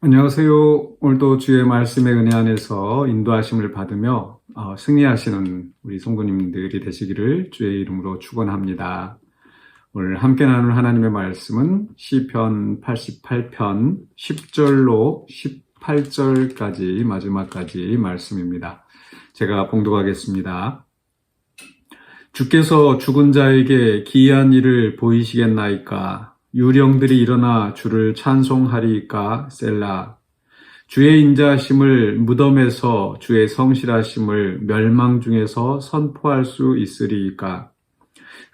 안녕하세요. 오늘도 주의 말씀의 은혜 안에서 인도하심을 받으며 어, 승리하시는 우리 성도님들이 되시기를 주의 이름으로 축원합니다. 오늘 함께 나눌 하나님의 말씀은 시편 88편 10절로 18절까지 마지막까지 말씀입니다. 제가 봉독하겠습니다. 주께서 죽은 자에게 기이한 일을 보이시겠나이까 유령들이 일어나 주를 찬송하리이까 셀라. 주의 인자하심을 무덤에서 주의 성실하심을 멸망 중에서 선포할 수 있으리이까.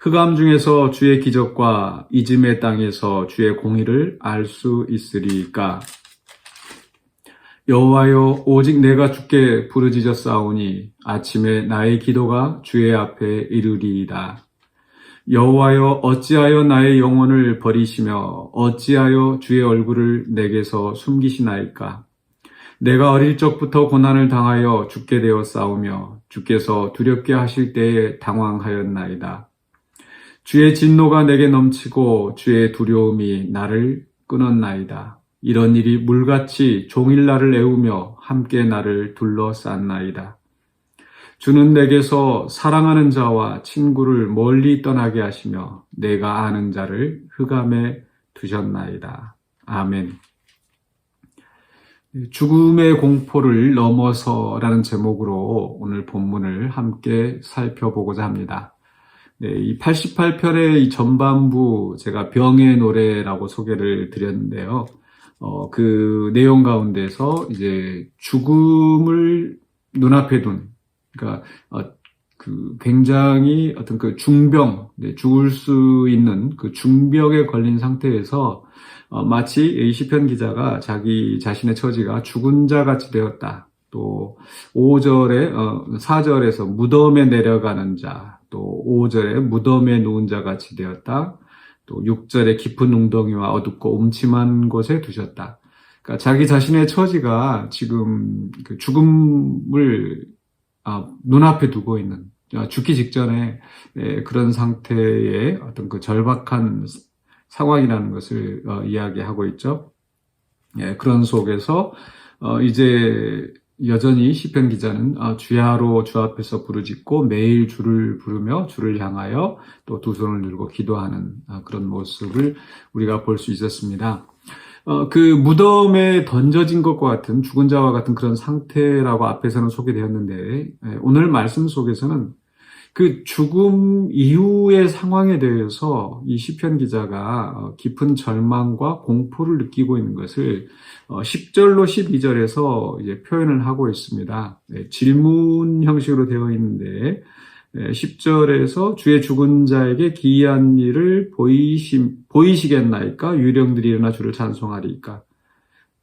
흑암 중에서 주의 기적과 이즘의 땅에서 주의 공의를 알 수 있으리이까. 여호와여 오직 내가 주께 부르짖었사오니 아침에 나의 기도가 주의 앞에 이르리이다 여호와여 어찌하여 나의 영혼을 버리시며 어찌하여 주의 얼굴을 내게서 숨기시나이까? 내가 어릴 적부터 고난을 당하여 죽게 되어 싸우며 주께서 두렵게 하실 때에 당황하였나이다. 주의 진노가 내게 넘치고 주의 두려움이 나를 끊었나이다. 이런 일이 물같이 종일 나를 애우며 함께 나를 둘러쌌나이다 주는 내게서 사랑하는 자와 친구를 멀리 떠나게 하시며 내가 아는 자를 흑암에 두셨나이다. 아멘. 죽음의 공포를 넘어서라는 제목으로 오늘 본문을 함께 살펴보고자 합니다. 네, 이 88편의 이 전반부 제가 병의 노래라고 소개를 드렸는데요. 어, 그 내용 가운데서 이제 죽음을 눈앞에 둔 그러니까 어, 그 굉장히 어떤 그 중병, 네, 죽을 수 있는 그 중병에 걸린 상태에서 어, 마치 이 시편 기자가 자기 자신의 처지가 죽은 자 같이 되었다. 또 5절에 어, 4절에서 무덤에 내려가는 자, 또 5절에 무덤에 누운 자 같이 되었다. 또 6절에 깊은 웅덩이와 어둡고 음침한 곳에 두셨다. 그러니까 자기 자신의 처지가 지금 그 죽음을 아, 눈앞에 두고 있는 아, 죽기 직전에 예, 그런 상태의 어떤 그 절박한 상황이라는 것을 어, 이야기하고 있죠. 예, 그런 속에서 어, 이제 여전히 시편 기자는 아, 주야로 주 앞에서 부르짖고 매일 주를 부르며 주를 향하여 또 두 손을 들고 기도하는 그런 모습을 우리가 볼 수 있었습니다. 어, 그 무덤에 던져진 것과 같은 죽은 자와 같은 그런 상태라고 앞에서는 소개되었는데 예, 오늘 말씀 속에서는 그 죽음 이후의 상황에 대해서 이 시편 기자가 어, 깊은 절망과 공포를 느끼고 있는 것을 10절로 어, 12절에서 이제 표현을 하고 있습니다. 네, 질문 형식으로 되어 있는데 10절에서 주의 죽은 자에게 기이한 일을 보이시, 보이시겠나이까? 유령들이 일어나 주를 찬송하리까?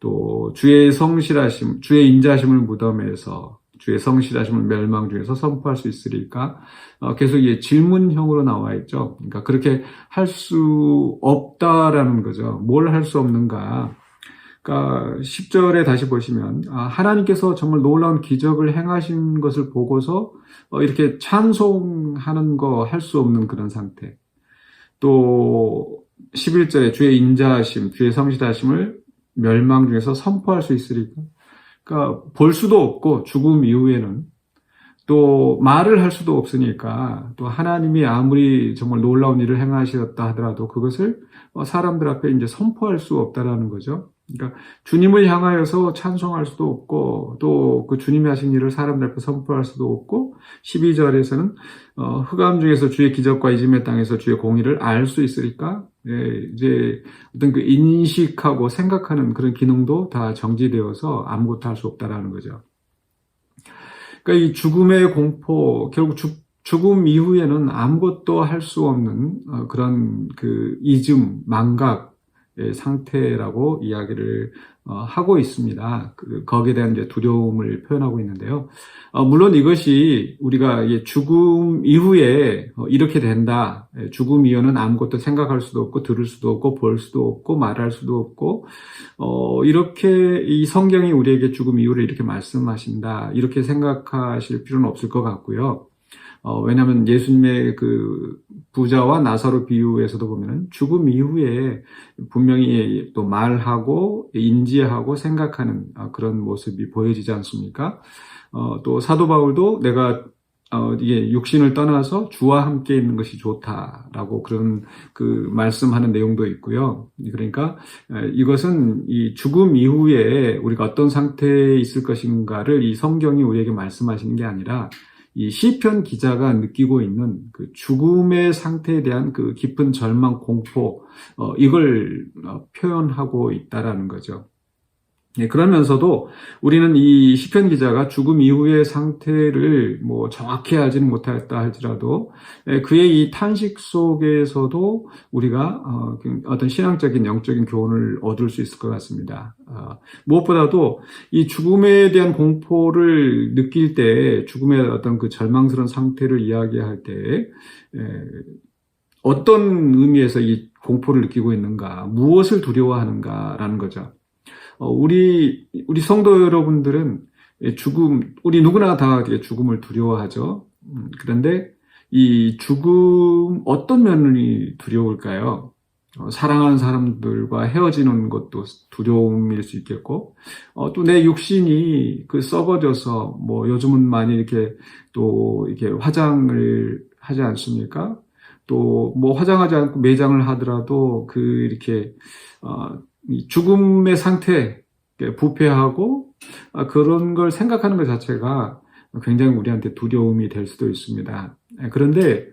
또 주의 성실하심, 주의 인자심을 무덤에서 주의 성실하심을 멸망 중에서 선포할 수 있으리까? 어, 계속 이 질문형으로 나와 있죠. 그러니까 그렇게 할 수 없다라는 거죠. 뭘 할 수 없는가? 그러니까 10절에 다시 보시면 아, 하나님께서 정말 놀라운 기적을 행하신 것을 보고서 어, 이렇게 찬송하는 거 할 수 없는 그런 상태. 또 11절에 주의 인자하심, 주의 성실하심을 멸망 중에서 선포할 수 있으리까? 그러니까 볼 수도 없고 죽음 이후에는 또 말을 할 수도 없으니까 또 하나님이 아무리 정말 놀라운 일을 행하셨다 하더라도 그것을 사람들 앞에 이제 선포할 수 없다라는 거죠. 그러니까 주님을 향하여서 찬송할 수도 없고 또 그 주님이 하신 일을 사람들 앞에 선포할 수도 없고 12절에서는 어, 흑암 중에서 주의 기적과 이짐의 땅에서 주의 공의를 알 수 있으니까 예, 이제 어떤 그 인식하고 생각하는 그런 기능도 다 정지되어서 아무것도 할 수 없다라는 거죠. 그러니까 이 죽음의 공포 결국 죽, 죽음 이후에는 아무것도 할 수 없는 어, 그런 그 이즘 망각 상태라고 이야기를 어, 하고 있습니다. 그, 거기에 대한 두려움을 표현하고 있는데요. 어, 물론 이것이 우리가 죽음 이후에 어, 이렇게 된다. 예, 죽음 이후는 아무것도 생각할 수도 없고 들을 수도 없고 볼 수도 없고 말할 수도 없고 이렇게 이 성경이 우리에게 죽음 이후를 이렇게 말씀하신다. 이렇게 생각하실 필요는 없을 것 같고요. 어, 왜냐하면 예수님의 그 부자와 나사로 비유에서도 보면은 죽음 이후에 분명히 또 말하고 인지하고 생각하는 아, 그런 모습이 보여지지 않습니까? 어, 또 사도 바울도 내가 어, 이게 육신을 떠나서 주와 함께 있는 것이 좋다라고 그런 그 말씀하는 내용도 있고요. 그러니까 에, 이것은 이 죽음 이후에 우리가 어떤 상태에 있을 것인가를 이 성경이 우리에게 말씀하시는 게 아니라 이 시편 기자가 느끼고 있는 그 죽음의 상태에 대한 그 깊은 절망, 공포, 어, 이걸 어, 표현하고 있다라는 거죠. 예, 그러면서도 우리는 이 시편 기자가 죽음 이후의 상태를 뭐 정확히 알지는 못했다 할지라도 예, 그의 이 탄식 속에서도 우리가 어, 그 어떤 신앙적인 영적인 교훈을 얻을 수 있을 것 같습니다. 어, 무엇보다도 이 죽음에 대한 공포를 느낄 때 죽음의 어떤 그 절망스러운 상태를 이야기할 때 예, 어떤 의미에서 이 공포를 느끼고 있는가, 무엇을 두려워하는가라는 거죠. 어, 우리, 우리 성도 여러분들은 죽음, 우리 누구나 다 죽음을 두려워하죠. 음, 그런데 이 죽음 어떤 면이 두려울까요? 어, 사랑하는 사람들과 헤어지는 것도 두려움일 수 있겠고, 어, 또 내 육신이 그 썩어져서, 뭐 요즘은 많이 이렇게 또 이렇게 화장을 하지 않습니까? 또 뭐 화장하지 않고 매장을 하더라도 그 이렇게, 어, 죽음의 상태, 부패하고 아, 그런 걸 생각하는 것 자체가 굉장히 우리한테 두려움이 될 수도 있습니다. 예, 그런데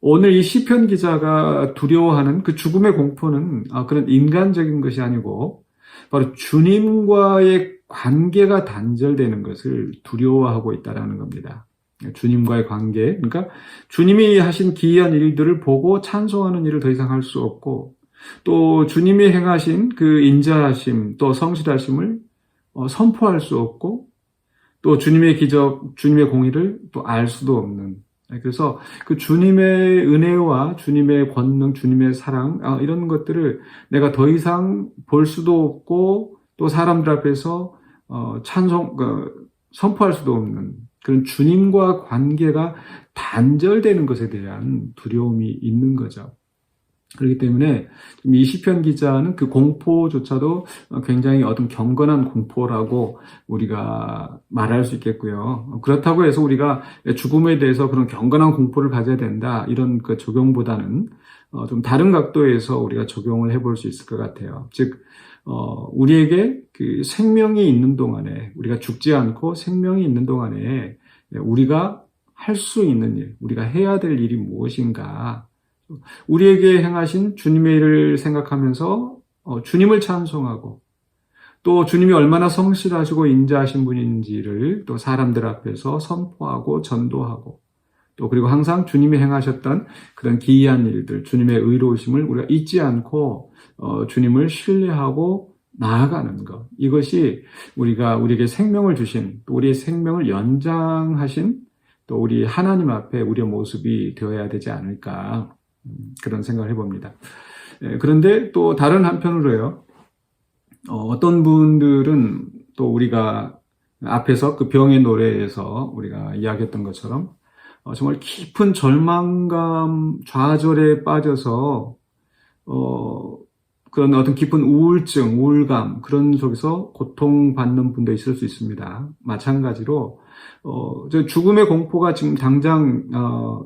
오늘 이 시편 기자가 두려워하는 그 죽음의 공포는 아, 그런 인간적인 것이 아니고 바로 주님과의 관계가 단절되는 것을 두려워하고 있다라는 겁니다. 예, 주님과의 관계, 그러니까 주님이 하신 기이한 일들을 보고 찬송하는 일을 더 이상 할 수 없고 또 주님이 행하신 그 인자하심 또 성실하심을 어, 선포할 수 없고 또 주님의 기적, 주님의 공의를 또 알 수도 없는 네, 그래서 그 주님의 은혜와 주님의 권능, 주님의 사랑 아, 이런 것들을 내가 더 이상 볼 수도 없고 또 사람들 앞에서 어, 찬송 그, 선포할 수도 없는 그런 주님과 관계가 단절되는 것에 대한 두려움이 있는 거죠. 그렇기 때문에 이 시편 기자는 그 공포조차도 굉장히 어떤 경건한 공포라고 우리가 말할 수 있겠고요. 그렇다고 해서 우리가 죽음에 대해서 그런 경건한 공포를 가져야 된다 이런 그 적용보다는 어, 좀 다른 각도에서 우리가 적용을 해볼 수 있을 것 같아요. 즉 어, 우리에게 그 생명이 있는 동안에 우리가 죽지 않고 생명이 있는 동안에 우리가 할 수 있는 일, 우리가 해야 될 일이 무엇인가 우리에게 행하신 주님의 일을 생각하면서 어, 주님을 찬송하고 또 주님이 얼마나 성실하시고 인자하신 분인지를 또 사람들 앞에서 선포하고 전도하고 또 그리고 항상 주님이 행하셨던 그런 기이한 일들, 주님의 의로우심을 우리가 잊지 않고 어, 주님을 신뢰하고 나아가는 것. 이것이 우리가 우리에게 생명을 주신, 또 우리의 생명을 연장하신 또 우리 하나님 앞에 우리의 모습이 되어야 되지 않을까. 그런 생각을 해봅니다. 예, 그런데 또 다른 한편으로요, 어, 떤 분들은 또 우리가 앞에서 그 병의 노래에서 우리가 이야기했던 것처럼 어, 정말 깊은 절망감, 좌절에 빠져서 어, 그런 어떤 깊은 우울증, 우울감 그런 속에서 고통받는 분도 있을 수 있습니다. 마찬가지로 어, 죽음의 공포가 지금 당장 어,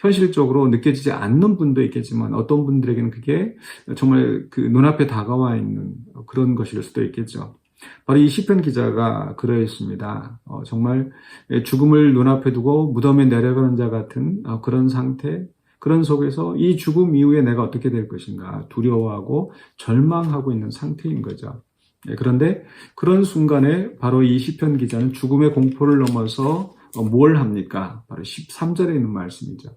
현실적으로 느껴지지 않는 분도 있겠지만 어떤 분들에게는 그게 정말 그 눈앞에 다가와 있는 그런 것일 수도 있겠죠. 바로 이 시편 기자가 그러했습니다. 어, 정말 죽음을 눈앞에 두고 무덤에 내려가는 자 같은 어, 그런 상태, 그런 속에서 이 죽음 이후에 내가 어떻게 될 것인가 두려워하고 절망하고 있는 상태인 거죠. 네, 그런데 그런 순간에 바로 이 시편 기자는 죽음의 공포를 넘어서 어, 뭘 합니까? 바로 13절에 있는 말씀이죠.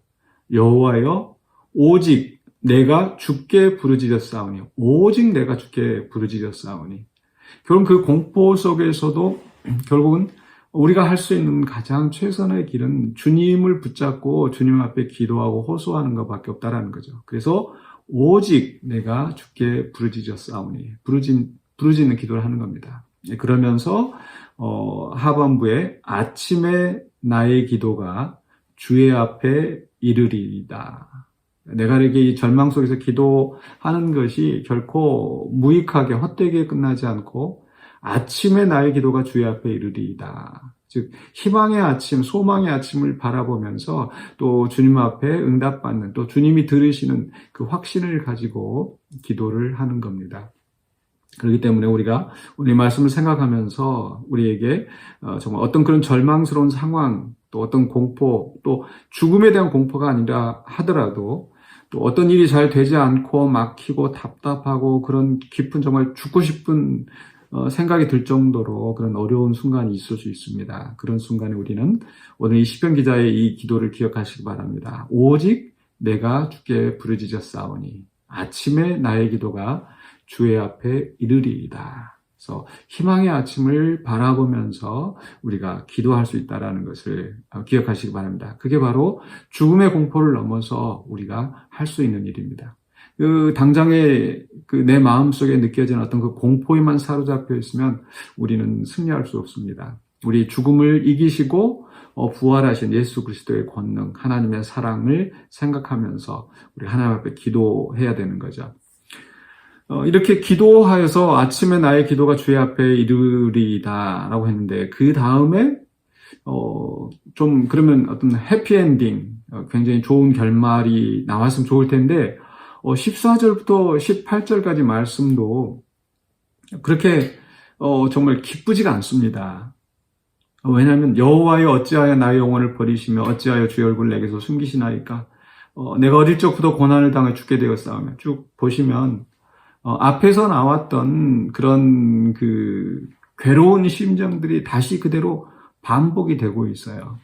여호와여 오직 내가 죽게 부르짖었사오니 오직 내가 죽게 부르짖었사오니 결국 그 공포 속에서도 결국은 우리가 할 수 있는 가장 최선의 길은 주님을 붙잡고 주님 앞에 기도하고 호소하는 것밖에 없다라는 거죠. 그래서 오직 내가 죽게 부르짖었사오니 부르짖 부르짖는 기도를 하는 겁니다. 예, 그러면서 어, 하반부에 아침에 나의 기도가 주의 앞에 이르리이다. 내가 이렇게 이 절망 속에서 기도하는 것이 결코 무익하게 헛되게 끝나지 않고 아침에 나의 기도가 주의 앞에 이르리이다. 즉 희망의 아침, 소망의 아침을 바라보면서 또 주님 앞에 응답받는 또 주님이 들으시는 그 확신을 가지고 기도를 하는 겁니다. 그렇기 때문에 우리가 오늘 말씀을 생각하면서 우리에게 어, 정말 어떤 그런 절망스러운 상황, 또 어떤 공포, 또 죽음에 대한 공포가 아니라 하더라도 또 어떤 일이 잘 되지 않고 막히고 답답하고 그런 깊은 정말 죽고 싶은 어, 생각이 들 정도로 그런 어려운 순간이 있을 수 있습니다. 그런 순간에 우리는 오늘 이 시편 기자의 이 기도를 기억하시기 바랍니다. 오직 내가 주께 부르짖었사오니 아침에 나의 기도가 주의 앞에 이르리이다. 그래서 희망의 아침을 바라보면서 우리가 기도할 수 있다라는 것을 어, 기억하시기 바랍니다. 그게 바로 죽음의 공포를 넘어서 우리가 할 수 있는 일입니다. 그 당장에 그 내 마음 속에 느껴지는 어떤 그 공포에만 사로잡혀 있으면 우리는 승리할 수 없습니다. 우리 죽음을 이기시고 어, 부활하신 예수 그리스도의 권능, 하나님의 사랑을 생각하면서 우리 하나님 앞에 기도해야 되는 거죠. 어, 이렇게 기도하여서 아침에 나의 기도가 주의 앞에 이르리이다라고 했는데 그 다음에 어, 좀 그러면 어떤 해피엔딩, 어, 굉장히 좋은 결말이 나왔으면 좋을 텐데 어, 14절부터 18절까지 말씀도 그렇게 어, 정말 기쁘지가 않습니다. 어, 왜냐하면 여호와여 어찌하여 나의 영혼을 버리시며 어찌하여 주의 얼굴 내게서 숨기시나이까 어, 내가 어릴 적부터 고난을 당해 죽게 되었사오며 쭉 보시면 어, 앞에서 나왔던 그런 그 괴로운 심정들이 다시 그대로 반복이 되고 있어요.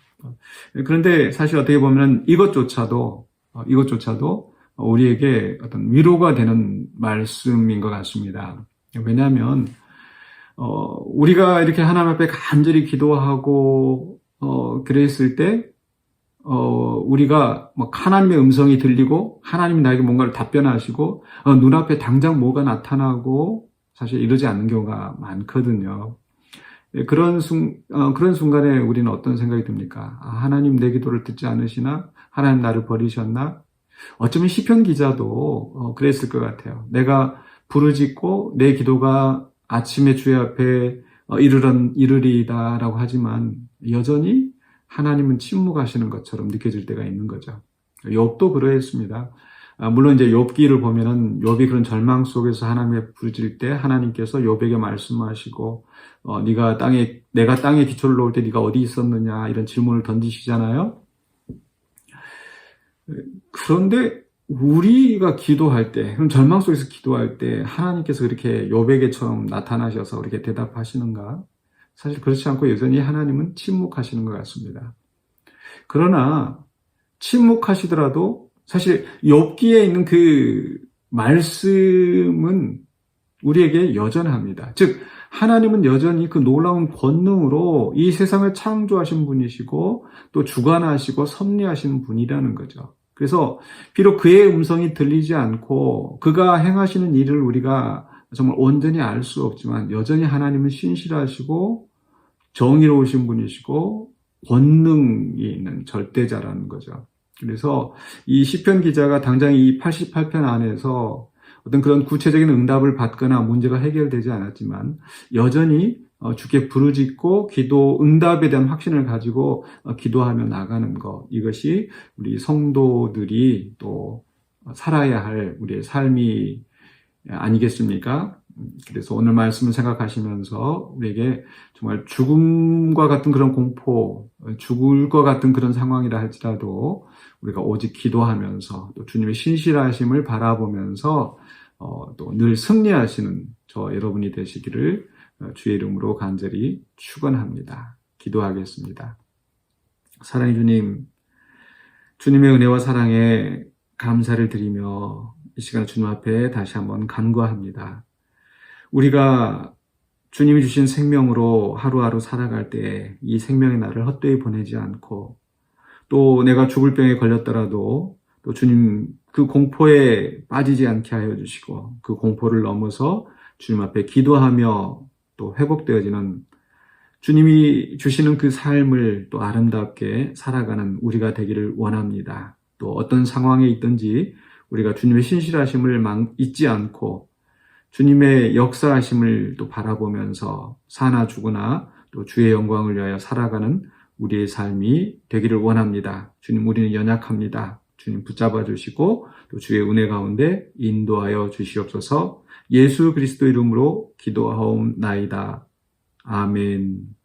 그런데 사실 어떻게 보면 이것조차도 어, 이것조차도 우리에게 어떤 위로가 되는 말씀인 것 같습니다. 왜냐하면 어, 우리가 이렇게 하나님 앞에 간절히 기도하고 어, 그랬을 때 어, 우리가 뭐 하나님의 음성이 들리고 하나님이 나에게 뭔가를 답변하시고 어, 눈앞에 당장 뭐가 나타나고 사실 이러지 않는 경우가 많거든요. 예, 그런 순 어, 그런 순간에 우리는 어떤 생각이 듭니까? 아, 하나님 내 기도를 듣지 않으시나? 하나님 나를 버리셨나? 어쩌면 시편 기자도 어, 그랬을 것 같아요. 내가 부르짖고 내 기도가 아침에 주의 앞에 어, 이르런 이르리이다라고 하지만 여전히 하나님은 침묵하시는 것처럼 느껴질 때가 있는 거죠. 욥도 그러했습니다. 아, 물론 이제 욥기를 보면은 욥이 그런 절망 속에서 하나님의 부르질 때 하나님께서 욥에게 말씀하시고 어, 네가 땅에 내가 땅에 기초를 놓을 때 네가 어디 있었느냐 이런 질문을 던지시잖아요. 그런데 우리가 기도할 때, 그럼 절망 속에서 기도할 때 하나님께서 그렇게 욥에게처럼 나타나셔서 그렇게 대답하시는가? 사실 그렇지 않고 여전히 하나님은 침묵하시는 것 같습니다. 그러나 침묵하시더라도 사실 욥기에 있는 그 말씀은 우리에게 여전합니다. 즉 하나님은 여전히 그 놀라운 권능으로 이 세상을 창조하신 분이시고 또 주관하시고 섭리하시는 분이라는 거죠. 그래서 비록 그의 음성이 들리지 않고 그가 행하시는 일을 우리가 정말 온전히 알 수 없지만 여전히 하나님은 신실하시고 정의로우신 분이시고 권능이 있는 절대자라는 거죠. 그래서 이 시편 기자가 당장 이 88편 안에서 어떤 그런 구체적인 응답을 받거나 문제가 해결되지 않았지만 여전히 어, 주께 부르짖고 기도 응답에 대한 확신을 가지고 어, 기도하며 나가는 것 이것이 우리 성도들이 또 살아야 할 우리의 삶이 아니겠습니까? 그래서 오늘 말씀을 생각하시면서 우리에게 정말 죽음과 같은 그런 공포, 죽을 것 같은 그런 상황이라 할지라도 우리가 오직 기도하면서 또 주님의 신실하심을 바라보면서 어, 또 늘 승리하시는 저 여러분이 되시기를 어, 주의 이름으로 간절히 축원합니다. 기도하겠습니다. 사랑의 주님, 주님의 은혜와 사랑에 감사를 드리며 이 시간 주님 앞에 다시 한번 간구합니다. 우리가 주님이 주신 생명으로 하루하루 살아갈 때 이 생명의 날을 헛되이 보내지 않고 또 내가 죽을 병에 걸렸더라도 또 주님 그 공포에 빠지지 않게 하여 주시고 그 공포를 넘어서 주님 앞에 기도하며 또 회복되어지는 주님이 주시는 그 삶을 또 아름답게 살아가는 우리가 되기를 원합니다. 또 어떤 상황에 있든지 우리가 주님의 신실하심을 망- 잊지 않고 주님의 역사하심을 또 바라보면서 사나 죽으나 또 주의 영광을 위하여 살아가는 우리의 삶이 되기를 원합니다. 주님 우리는 연약합니다. 주님 붙잡아 주시고 또 주의 은혜 가운데 인도하여 주시옵소서 예수 그리스도 이름으로 기도하옵나이다. 아멘.